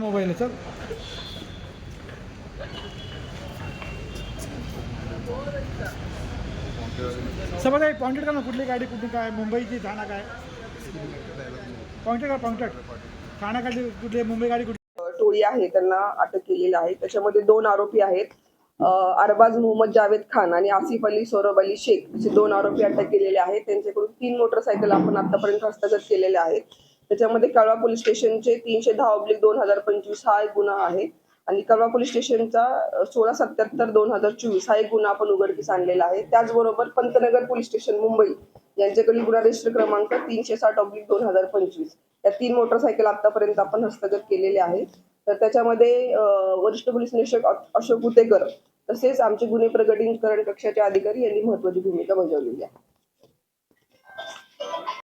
चल. समज आहे पॉइंटेड का ना कुठली गाडी कुठली काय मुंबईची ठाणा काय? पॉइंटेड का पॉइंटेड ठाणा काय कुठली मुंबई गाडी कुठली? टोळी आहे त्यांना अटक केलेली आहे. त्याच्यामध्ये दोन आरोपी आहेत. अरबाज मोहम्मद जावेद खान आणि आसिफ अली सौरभ अली शेख असे दोन आरोपी अटक केलेले आहेत. त्यांच्याकडून तीन मोटरसायकल आपण आतापर्यंत हस्तगत केलेले आहेत. त्याच्यामध्ये कळवा पोलीस स्टेशनचे तीनशे दहा ऑब्लिक दोन हजार पंचवीस हा एक गुन्हा आहे. आणि कळवा पोलीस स्टेशनचा सोळा सत्याहत्तर दोन हजार चोवीस हा एक गुन्हा आपण उघडकीस आणलेला आहे. त्याचबरोबर पंतनगर पोलीस स्टेशन मुंबई यांच्याकडील गुन्हा रजिस्टर क्रमांक तीनशे साठ ऑब्लिक दोन हजार पंचवीस. या तीन मोटरसायकल आतापर्यंत आपण हस्तगत केलेले आहेत तर त्याच्यामध्ये वरिष्ठ पोलीस निरीक्षक अशोक गुतेकर तसेच आमचे गुन्हे प्रगटीकरण कक्षाचे अधिकारी यांनी महत्वाची भूमिका बजावलेली आहे.